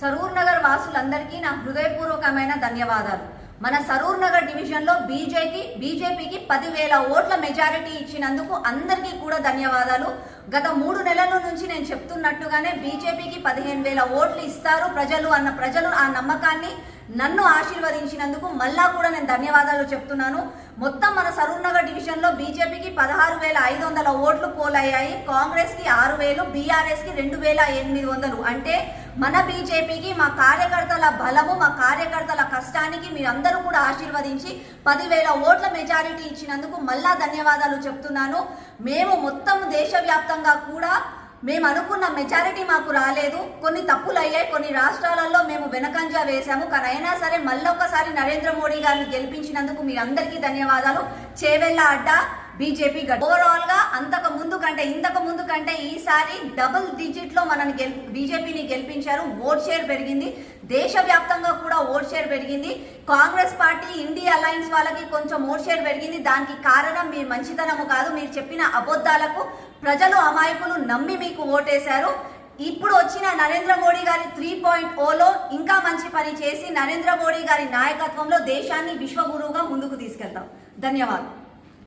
సరూర్ నగర్ వాసులందరికీ నా హృదయపూర్వకమైన ధన్యవాదాలు. మన సరూర్ నగర్ డివిజన్లో బీజేపీ బీజేపీకి పదివేల ఓట్ల మెజారిటీ ఇచ్చినందుకు అందరికీ కూడా ధన్యవాదాలు. గత మూడు నెలల నుంచి నేను చెప్తున్నట్టుగానే బీజేపీకి పదిహేను వేల ఓట్లు ఇస్తారు ప్రజలు అన్న ప్రజలు ఆ నమ్మకాన్ని నన్ను ఆశీర్వదించినందుకు మళ్ళా కూడా నేను ధన్యవాదాలు చెప్తున్నాను. మొత్తం మన సరూర్ నగర్ డివిజన్లో బీజేపీ పదహారు వేల ఐదు వందల ఓట్లు పోలయ్యాయి. కాంగ్రెస్కి ఆరు వేలు బీఆర్ఎస్కి రెండు వేల ఎనిమిది వందలు. అంటే మన బీజేపీకి మా కార్యకర్తల బలము మా కార్యకర్తల కష్టానికి మీరందరూ కూడా ఆశీర్వదించి పదివేల ఓట్ల మెజారిటీ ఇచ్చినందుకు మళ్ళా ధన్యవాదాలు చెప్తున్నాను. మేము మొత్తం దేశవ్యాప్తంగా కూడా మేము అనుకున్న మెజారిటీ మాకు రాలేదు. కొన్ని తప్పులు అయ్యాయి కొన్ని రాష్ట్రాలలో మేము వెనకంజా వేశాము. కానీ అయినా సరే మళ్ళొక్కసారి నరేంద్ర మోడీ గారిని గెలిపించినందుకు మీ అందరికీ ధన్యవాదాలు. చేవెళ్ళ అడ్డా. బీజేపీ ఓవరాల్గా అంతకు ముందు కంటే ఇంతకు ముందు కంటే ఈసారి డబుల్ డిజిట్లో మనని గెల్ బీజేపీని గెలిపించారు. ఓట్ షేర్ పెరిగింది. దేశవ్యాప్తంగా కూడా ఓట్ షేర్ పెరిగింది. కాంగ్రెస్ పార్టీ ఇండియా అలయన్స్ వాళ్ళకి కొంచెం ఓట్ షేర్ పెరిగింది. దానికి కారణం మీ మంచితనము కాదు. మీరు చెప్పిన అబద్ధాలకు ప్రజలు అమాయకులు నమ్మి మీకు ఓటేశారు ఇప్పుడు వచ్చిన నరేంద్ర మోడీ గారి త్రీ పాయింట్ ఓలో ఇంకా మంచి పని చేసి నరేంద్ర మోడీ గారి నాయకత్వంలో దేశాన్ని విశ్వగురువుగా ముందుకు తీసుకెళ్తాం. ధన్యవాదాలు.